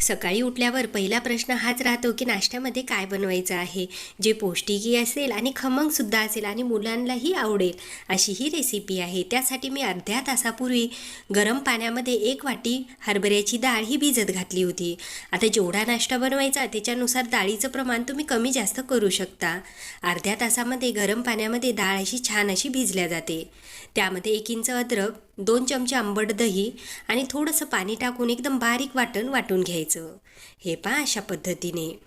सकाळी उठल्यावर पहिला प्रश्न हाच राहतो की नाश्त्यामध्ये काय बनवायचं आहे? जे पौष्टिकही असेल आणि खमंगसुद्धा असेल आणि मुलांनाही आवडेल अशी ही रेसिपी आहे. त्यासाठी मी अर्ध्या तासापूर्वी गरम पाण्यामध्ये एक वाटी हरभऱ्याची डाळ ही भिजत घातली होती. आता जेवढा नाश्ता बनवायचा त्याच्यानुसार डाळीचं प्रमाण तुम्ही कमी जास्त करू शकता. अर्ध्या तासामध्ये गरम पाण्यामध्ये डाळ अशी छान अशी भिजल्या जाते. त्यामध्ये एक इंच अद्रक दोन चमचे आंबट दही आणि थोडंसं पाणी टाकून एकदम बारीक वाटण वाटून घ्यायचं. हे पहा अशा पद्धतीने.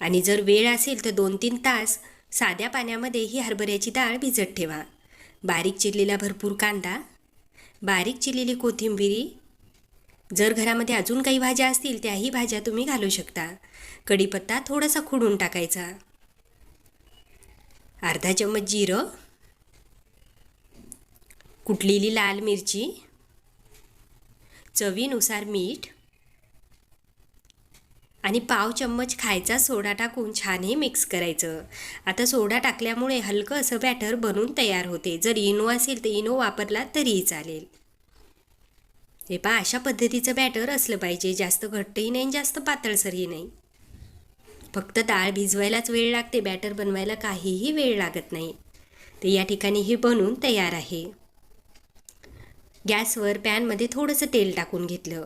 आणि जर वेळ असेल तर दोन तीन तास साध्या पाण्यामध्ये ही हरभऱ्याची डाळ भिजत ठेवा. बारीक चिरलेला भरपूर कांदा बारीक चिरलेली कोथिंबिरी. जर घरामध्ये अजून काही भाज्या असतील त्याही भाज्या तुम्ही घालू शकता. कढीपत्ता थोडासा खुडून टाकायचा. अर्धा चम्मच जिरं कुटलेली लाल मिरची चवीनुसार मीठ आणि पाव चम्मच खायचा सोडा टाकून छान हे मिक्स करायचं. आता सोडा टाकल्यामुळे हलकं असं बॅटर बनून तयार होते. जर इनो असेल तर इनो वापरला तरीही चालेल. हे पहा अशा पद्धतीचं बॅटर असलं पाहिजे. जास्त घट्टही नाही आणि जास्त पातळसरही नाही. फक्त डाळ भिजवायलाच वेळ लागते. बॅटर बनवायला काहीही वेळ लागत नाही. तर या ठिकाणी हे बनून तयार आहे. गॅसवर पॅनमध्ये थोडंसं तेल टाकून घेतलं.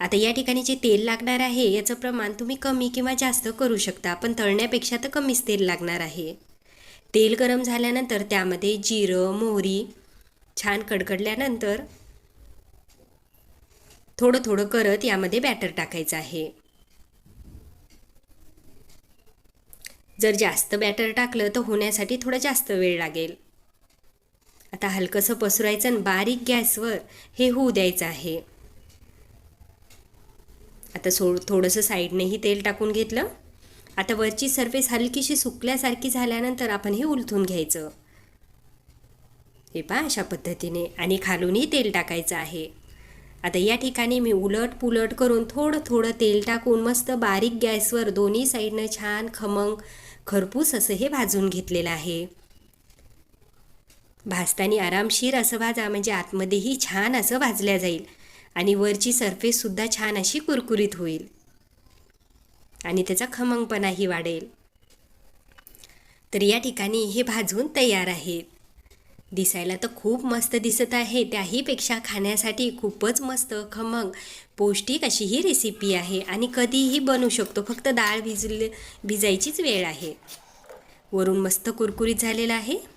आता या ठिकाणी जे तेल लागणार आहे याचं प्रमाण तुम्ही कमी किंवा जास्त करू शकता. पण तळण्यापेक्षा तर कमीच तेल लागणार आहे. तेल गरम झाल्यानंतर त्यामध्ये जिरं मोहरी छान कडकडल्यानंतर थोडं थोडं करत यामध्ये बॅटर टाकायचं आहे. जर जास्त बॅटर टाकलं तर होण्यासाठी थोडं जास्त वेळ लागेल. आता हलकंसं पसरायचं आणि बारीक गॅसवर हे होऊ द्यायचं आहे. आता सो थोडंसं साईडनेही तेल टाकून घेतलं. आता वरची सरफेस हलकीशी सुकल्यासारखी झाल्यानंतर आपण हे उलथून घ्यायचं. हे पहा अशा पद्धतीने. आणि खालूनही तेल टाकायचं आहे. आता या ठिकाणी मी उलट पुलट करून थोडं थोडं तेल टाकून मस्त बारीक गॅसवर दोन्ही साईडनं छान खमंग खरपूस असं हे भाजून घेतलेलं आहे. भाजताना आरामशीर असं भाजा म्हणजे आतमध्येही छान असं भाजल्या जाईल. आणि वरची सरफेससुद्धा छान अशी कुरकुरीत होईल. आणि त्याचा खमंगपणाही वाढेल. तर या ठिकाणी हे भाजून तयार आहेत दिसायला तर खूप मस्त दिसत आहे. त्याहीपेक्षा खाण्यासाठी खूपच मस्त खमंग पौष्टिक अशी ही रेसिपी आहे. आणि कधीही बनवू शकतो. फक्त डाळ भिजले भिजायचीच वेळ आहे. वरून मस्त कुरकुरीत झालेला आहे.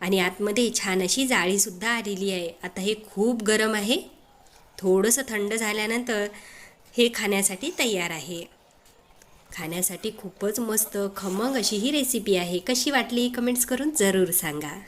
आणि आतमध्ये छान अशी जाळीसुद्धा आलेली आहे. आता हे खूप गरम आहे. थोडंसं थंड झाल्यानंतर हे खाण्यासाठी तयार आहे. खाण्यासाठी खूपच मस्त खमंग अशी ही रेसिपी आहे. कशी वाटली कमेंट्स करून जरूर सांगा.